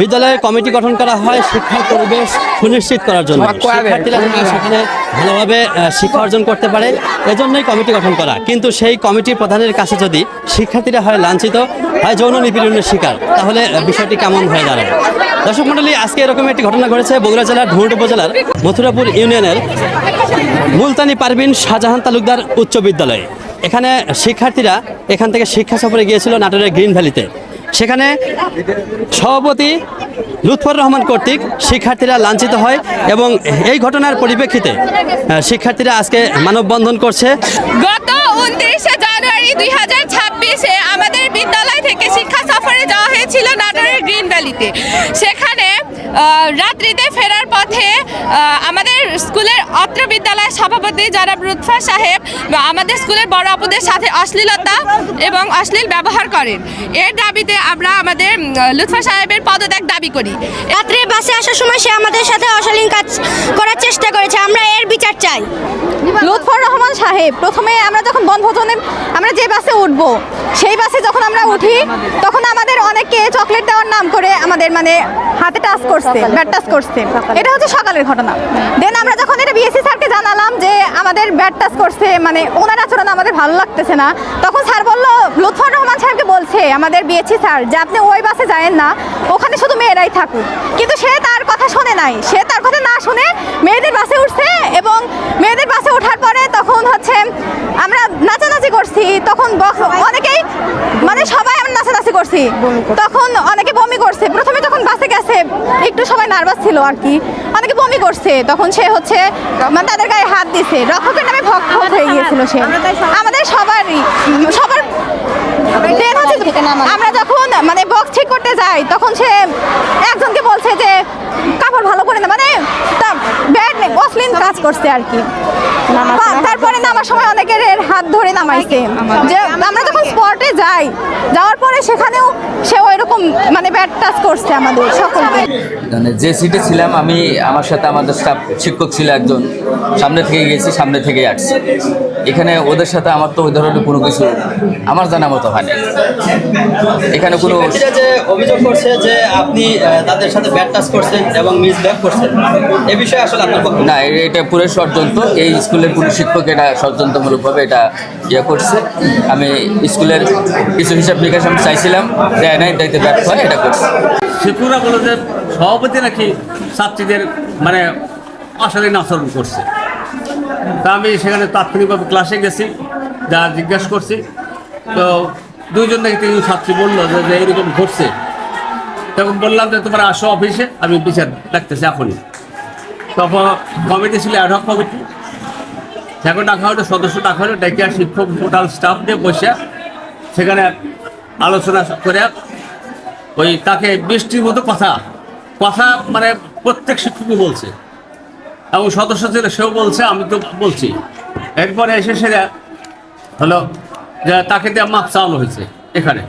বিদ্যালয়ে কমিটি গঠন করা হয় শিক্ষার পরিবেশ সুনিশ্চিত করার জন্য। শিক্ষার্থীরা সেখানে ভালোভাবে শিক্ষা অর্জন করতে পারে এজন্যই কমিটি গঠন করা। কিন্তু সেই কমিটির প্রধানের কাছে যদি শিক্ষার্থীরা হয় লাঞ্ছিত হয় যৌন নিপীড়নের শিকার তাহলে বিষয়টি কেমন হয়ে দাঁড়ায় দর্শক মণ্ডলী আজকে এরকম একটি ঘটনা ঘটেছে বগুড়া জেলার ধুমট উপজেলার মথুরাপুর ইউনিয়নের মুলতানি পারভিন শাহজাহান তালুকদার উচ্চ বিদ্যালয়ে। এখানে শিক্ষার্থীরা এখান থেকে শিক্ষা সফরে গিয়েছিল নাটোরের গ্রিন ভ্যালিতে। সেখানে সভাপতি লুৎফর রহমান কর্তৃক শিক্ষার্থীরা লাঞ্ছিত হয় এবং এই ঘটনার পরিপ্রেক্ষিতে শিক্ষার্থীরা আজকে মানববন্ধন করছে। গত উনত্রিশে জানুয়ারি দুই হাজার ছাব্বিশে আমাদের বিদ্যালয় থেকে শিক্ষা সফরে যাওয়া হয়েছিল নাটোরের গ্রিন ভ্যালিতে। সেখানে রাত্রিতে ফেরার পথে আমাদের স্কুলের অত্র বিদ্যালয়ের সভাপতি জনাব রুৎফা সাহেব, আমাদের স্কুলের বড় আপুদের সাথে অশ্লীলতা এবং অশ্লীল ব্যবহার করেন। এর দাবিতে আমরা আমাদের লুৎফা সাহেবের পদত্যাগ দাবি করি। রাত্রে বাসে আসার সময় সে আমাদের সাথে অশালীন কাজ করার সাহেব প্রথমে আমরা যখন বনভোজনে আমরা যে বাসে উঠবো সেই বাসে যখন আমরা উঠি তখন আমাদের অনেককে চকলেট দেওয়ার নাম করে আমাদের মানে হাতে টাচ করছে ব্যাট টাচ করছে। এটা হচ্ছে সকালের ঘটনা। দেন আমরা যখন এটা বিএসসি স্যারকে জানালাম যে আমাদের ব্যাট টাচ করছে মানে ওনার আচরণ আমাদের ভালো লাগতেছে না তখন স্যার বলল লুৎফর রহমান সাহেবকে বলছে আমাদের বিএসসি স্যার যে আপনি ওই বাসে যায়েন না ওখানে শুধু মেয়েরাই থাকুক। কিন্তু সে তার নাই। সে তার কথা না শুনে মেয়েদের বাসে উঠছে এবং মেয়েদের বাসে ওঠার পরে তখন হচ্ছে আমরা নাচানাচি করছি। তখন অনেকেই মানে সবাই আমরা নাচানাচি করছি। তখন অনেকে বমি করছে। প্রথমে যখন বাসে গেছে একটু সবাই নার্ভাস ছিল আর কি। অনেকে বমি করছে। তখন সে হচ্ছে মানে তাদের গায়ে হাত দিছে। রক্ষকের নামে ভক্ত হয়ে গিয়েছিল সে। আমাদের সবারই সবার আমরা যখন মানে বক্স ঠিক করতে যাই তখন সে একজনকে বলছে Bye. কাজ করছে আর কি। তারপরে নামার সময় অনেকের এর হাত ধরে নামাইছে। যে আমরা যখন স্পটে যাই যাওয়ার পরে সেখানেও সে ওইরকম মানে ব্যাড টাচ করছে আমাদের সকলকে। মানে যে সিটে ছিলাম আমি আমার সাথে আমাদের স্টাফ শিক্ষক ছিল একজন। সামনে থেকে গেছি সামনে থেকে আসছি। এখানে ওদের সাথে আমার তো ওই ধরনের কোনো কিছু আমার জানা মতো হয়নি এখানে কোনো যে অভিযোগ করছে যে আপনি আহ, তাদের সাথে ব্যাট টাচ করছেন এবং মিসবিহেভ করছেন এ বিষয়ে আসলে আপনার না এ- এটা পুরো ষড়যন্ত্র। এই স্কুলের কোনো শিক্ষক এটা ষড়যন্ত্রমূলকভাবে এটা ইয়ে করছে। আমি স্কুলের কিছু হিসাব নিকাশ আমি চাইছিলাম, দেয় নাই দায়িত্ব ব্যর্থ হয়, এটা করছে। শিক্ষকরা বলে যে সভাপতি নাকি ছাত্রীদের মানে অশালীন আচরণ করছে। তা আমি সেখানে তাৎক্ষণিকভাবে ক্লাসে গেছি, যা জিজ্ঞাসা করছি। তো দুইজন নাকি তিনজন ছাত্রী বলল যে এরকম ঘটছে। তখন বললাম যে, তোমার আসো অফিসে আমি বিচার ডাকতেছি এখনই। তখন কমিটি ছিল অ্যাডহক কমিটি। সেখানে ডাকা হলো, সদস্য ডাকা হলো, ডেকে শিক্ষক টোটাল স্টাফ দিয়ে বসে সেখানে আলোচনা করে ওই তাকে বৃষ্টির মতো কথা কথা মানে প্রত্যেক শিক্ষকই বলছে। এবং সদস্য ছিল, সেও বলছে, আমি তো বলছি। এরপরে এসে সেটা হলো যে তাকে দিয়ে মাপ চাওয়ানো হয়েছে এখানে।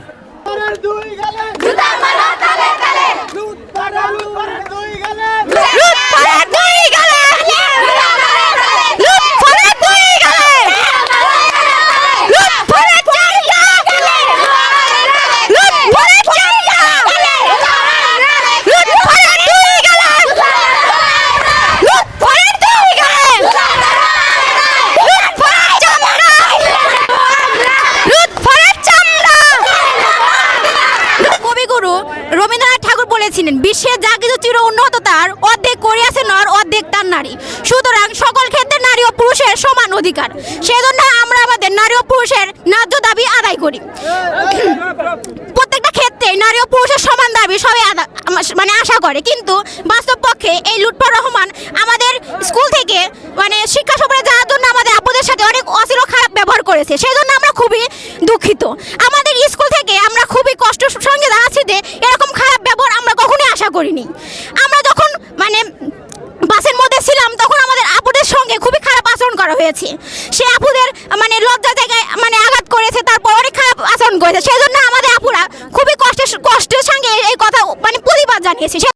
বলেছিলেন বিশ্বের যা কিছু চির উন্নত তার, অর্ধেক করিয়াছে নর, অর্ধেক তার নারী। সুতরাং সকল ক্ষেত্রে নারী ও পুরুষের সমান অধিকার। সেজন্য আমরা আমাদের নারী ও পুরুষের ন্যায্য দাবি আদায় করি। প্রত্যেকটা ক্ষেত্রে নারী ও পুরুষের সমান দাবি সবাই মানে আশা করে। কিন্তু বাস্তব পক্ষে এই লুৎফর রহমান আমাদের স্কুল থেকে মানে শিক্ষা সফরে যাওয়ার জন্য আমাদের আপুদের সাথে অনেক ও খারাপ ব্যবহার করেছে। সেই জন্য আমরা খুবই দুঃখিত। আমাদের সে আপুদের মানে লজ্জা জায়গায় মানে আঘাত করেছে, তারপর অনেক খারাপ আচরণ করেছে। সেজন্য আমাদের আপুরা খুবই কষ্টের কষ্টের সঙ্গে এই কথা মানে প্রতিবাদ জানিয়েছে।